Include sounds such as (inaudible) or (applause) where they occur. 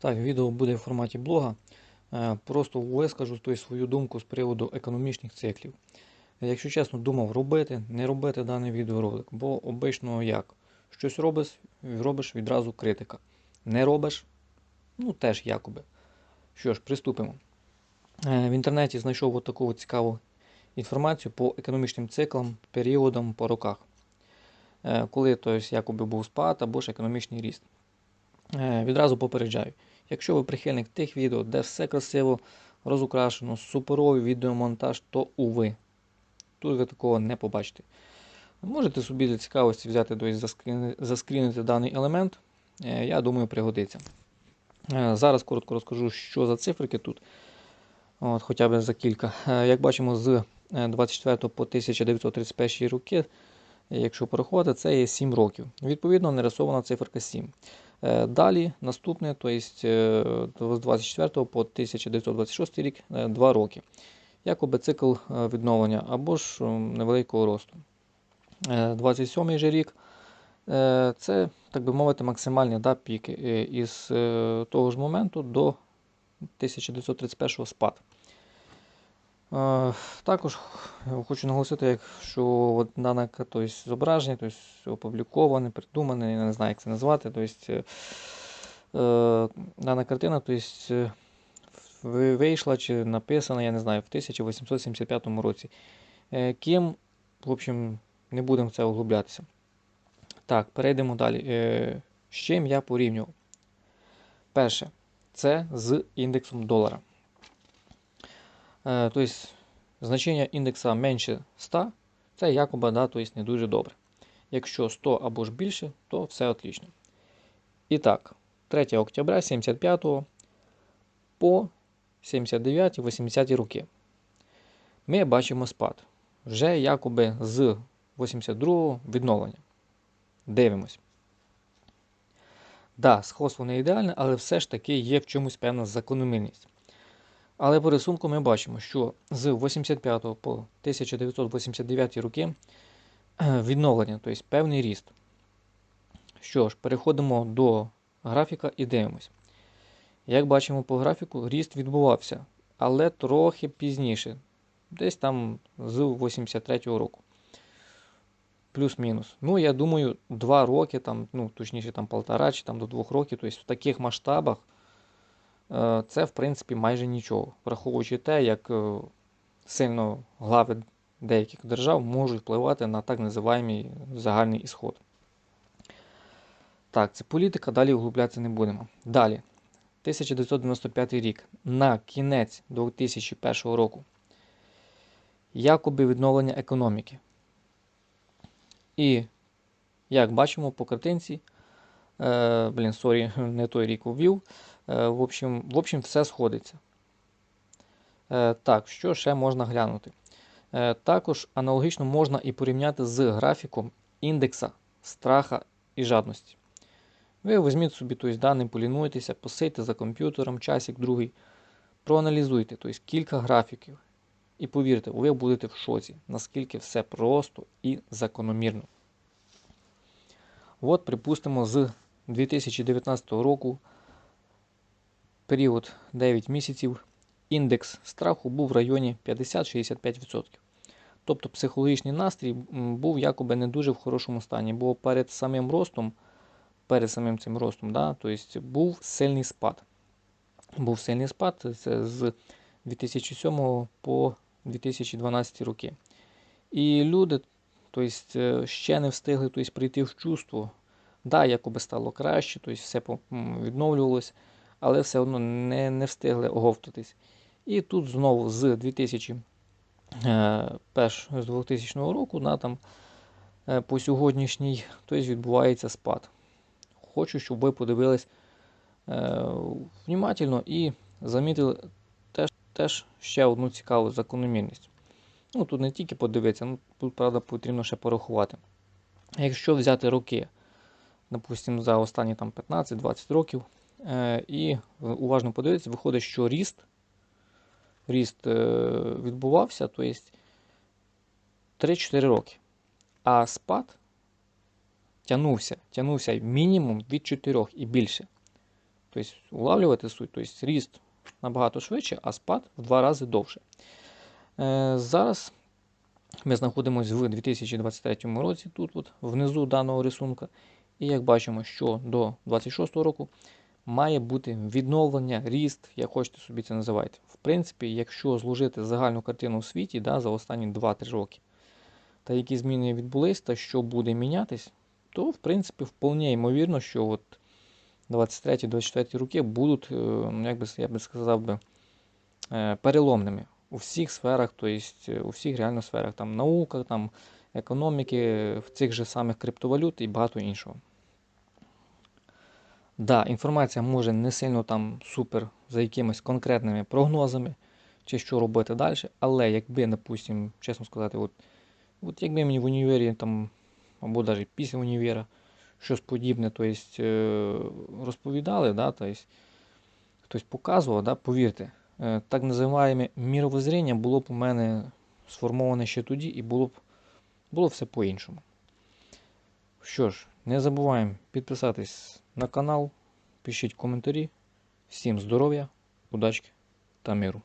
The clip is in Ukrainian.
Так, відео буде в форматі блога. Е, Просто вискажу свою думку з приводу економічних циклів. Якщо чесно, думав робити, не робити даний відеоролик, бо обично як? Щось робиш, робиш відразу критика. Не робиш, ну теж якоби. Що ж, приступимо. Е, В інтернеті знайшов таку цікаву інформацію по економічним циклам, періодам по роках. Е, Коли тобто, якоби був спад або ж економічний ріст. Відразу попереджаю. Якщо ви прихильник тих відео, де все красиво розукрашено, суперовий відеомонтаж, то уви. Тут ви такого не побачите. Можете собі для цікавості взяти тобто, заскріни- заскрінити даний елемент. Е, Я думаю, пригодиться. Е, Зараз коротко розкажу, що за циферки тут. От, хоча б за кілька. Е, Як бачимо, з е, 24 по 1931 роки, якщо порахувати, це є 7 років. Відповідно, нарисована циферка 7. Е, Далі наступне, тобто е, з 24 по 1926 рік 2 роки. Якоби цикл е, відновлення або ж невеликого росту. Е, 27 же рік е, це, так би мовити, максимальний да, пік е, із е, того ж моменту до 1931 спад. Також хочу наголосити, що дане тобто, зображення, тобто, опубліковане, придумане, я не знаю, як це назвати. Тобто, е, е, дана картина тобто, е, вийшла чи написана, я не знаю, в 1875 році. Ким, в общем, не будемо в це углублятися. Так, перейдемо далі. З чим я порівнював? Перше, це з індексом долара. Е, Тобто, значення індекса менше 100, це якоби да, тобто не дуже добре. Якщо 100 або ж більше, то все отлично. І так, 3 октября 75 по 79-80 роки. Ми бачимо спад. Вже якоби з 82-го відновлення. Дивимось. Да, сходство не ідеальне, але все ж таки є в чомусь певна закономірність. Але по рисунку ми бачимо, що з 85 по 1989 роки е, відновлення, тобто певний ріст. Що ж, переходимо до графіка і дивимось. Як бачимо по графіку, ріст відбувався, але трохи пізніше, десь там з 83-го року. Плюс-мінус. Ну, я думаю, 2 роки, там, ну, точніше, там полтора чи там до 2 років, тобто в таких масштабах це, в принципі, майже нічого. Враховуючи те, як е, сильно глави деяких держав можуть впливати на так називаємий загальний ісход. Так, це політика, далі углублятися не будемо. Далі. 1995 рік. На кінець 2001 року. Якоби відновлення економіки. І, як бачимо по картинці, е, блін, сорі, (laughs) не той рік ввів. Е, в, общем, в общем, все сходиться. Е, так, що ще можна глянути? Е, також аналогічно можна і порівняти з графіком індекса страха і жадності. Ви візьміть собі тобто, дані, полінуйтеся, посидьте за комп'ютером часик другий, проаналізуйте тобто, кілька графіків. І повірте, ви будете в шоці, наскільки все просто і закономірно. От, припустимо, з 2019 року, період 9 місяців, індекс страху був в районі 50-65%. Тобто психологічний настрій був якоби не дуже в хорошому стані, бо перед самим ростом, перед самим цим ростом, да, тобто був сильний спад. Був сильний спад це з 2007 по 2012 роки. І люди тобто, е, ще не встигли тобто, прийти в чувство. Да, якоби стало краще, тобто все відновлювалося, але все одно не, не встигли оговтатись. І тут знову з 2000, е, з 2000 року да, там, е, по сьогоднішній тобто, відбувається спад. Хочу, щоб ви подивились е, внимательно і замітили теж, теж ще одну цікаву закономірність. Ну, тут не тільки подивитися, ну, тут, правда, потрібно ще порахувати. Якщо взяти роки, допустимо, за останні там, 15-20 років, і уважно подивитися, виходить, що ріст, ріст е, відбувався, то є 3-4 роки. А спад тягнувся, тягнувся мінімум від 4 і більше. Тобто улавлювати суть, тобто ріст набагато швидше, а спад в два рази довше. Е, зараз ми знаходимося в 2023 році, тут от, внизу даного рисунка. І як бачимо, що до 2026 року має бути відновлення, ріст, як хочете собі це називайте. В принципі, якщо зложити загальну картину в світі да, за останні 2-3 роки, та які зміни відбулись, та що буде мінятись, то в принципі вполне ймовірно, що от 23-24 роки будуть, е, ну, як би, я би сказав би, е, переломними у всіх сферах, тобто у всіх реально сферах, там наука, там економіки, в цих же самих криптовалют і багато іншого. Да, інформація може не сильно там супер за якимись конкретними прогнозами, чи що робити далі, але якби, допустим, чесно сказати, от, от якби мені в універі там, або навіть після універа щось подібне то есть, е, розповідали, да, то есть, хтось показував, да, повірте, е, так називаємо міровоззріння було б у мене сформоване ще тоді і було б було все по-іншому. Що ж, не забуваємо підписатись на канал, пишіть коментарі. Всім здоров'я, удачки та миру.